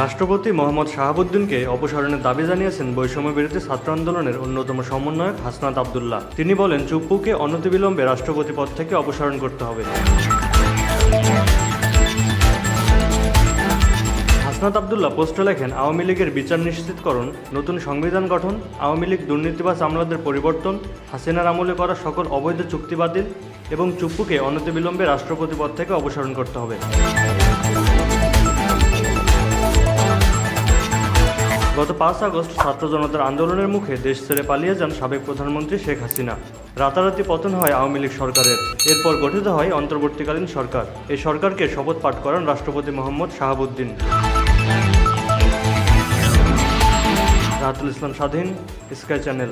রাষ্ট্রপতি মোহাম্মদ শাহাবুদ্দিনকে অপসারণের দাবি জানিয়েছেন বৈষম্য বিরোধী ছাত্র আন্দোলনের অন্যতম সমন্বয়ক হাসনাত আবদুল্লাহ। তিনি বলেন, চুপ্পুকে অনতিবিলম্বে রাষ্ট্রপতি পদ থেকে অপসারণ করতে হবে। হাসনাত আবদুল্লাহ পোস্টে লেখেন, আওয়ামী লীগের বিচার নিশ্চিতকরণ, নতুন সংবিধান গঠন, আওয়ামী লীগ দুর্নীতিবাজ আমলাদের পরিবর্তন, হাসিনার আমলে করা সকল অবৈধ চুক্তি বাতিল এবং চুপ্পুকে অনতিবিলম্বে রাষ্ট্রপতি পদ থেকে অপসারণ করতে হবে। গত পাঁচ আগস্ট ছাত্র জনতার আন্দোলনের মুখে দেশ ছেড়ে পালিয়ে যান সাবেক প্রধানমন্ত্রী শেখ হাসিনা। রাতারাতি পতন হয় আওয়ামী লীগ সরকারের। এরপর গঠিত হয় অন্তর্বর্তীকালীন সরকার। এই সরকারকে শপথ পাঠ করান রাষ্ট্রপতি মোহাম্মদ শাহাবুদ্দিন। রাতুল ইসলাম স্বাধীন, স্কাই চ্যানেল।